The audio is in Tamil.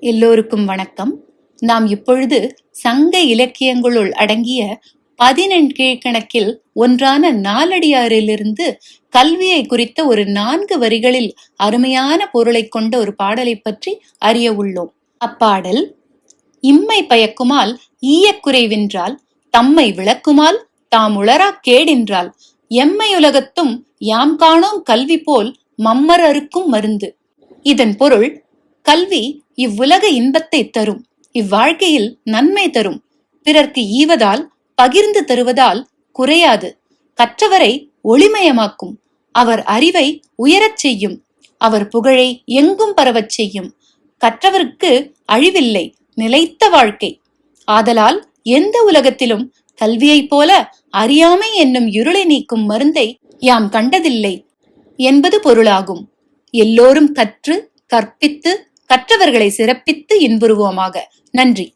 எல்லோருக்கும் வணக்கம். நாம் இப்பொழுது சங்க இலக்கியங்களுள் அடங்கிய பதினெண் கீழ்கணக்கில் ஒன்றான நாலடியாரிலிருந்து கல்வியை குறித்த ஒரு நான்கு வரிகளில் அருமையான பொருளைக் கொண்ட ஒரு பாடலை பற்றி அறிய உள்ளோம். அப்பாடல் இம்மை பயக்குமால் ஈயக்குறைவென்றால் தம்மை விளக்குமால் தாம் உளராக் எம்மை எம்மையுலகத்தும் யாம் காணோம் கல்வி போல் மம்மர் அறுக்கும் மருந்து இதன் பொருள் கல்வி இவ்வுலக இன்பத்தை தரும் இவ்வாழ்க்கையில் நன்மை தரும். பிறர்க்கு ஈவதால் பகிர்ந்து தருவதால் குறையாது. கற்றவரை ஒளிமயமாக்கும். அவர் அறிவை உயரச் செய்யும். அவர் புகழை எங்கும் பரவச் செய்யும். கற்றவர்க்கு அழிவில்லை நிலைத்த வாழ்க்கை. ஆதலால் எந்த உலகத்திலும் கல்வியைப் போல அறியாமை என்னும் இருளை நீக்கும் மருந்தை யாம் கண்டதில்லை என்பது பொருளாகும். எல்லோரும் கற்று கற்பித்து கற்றவர்களை சிறப்பித்து இன்புறுவோமாக. நன்றி.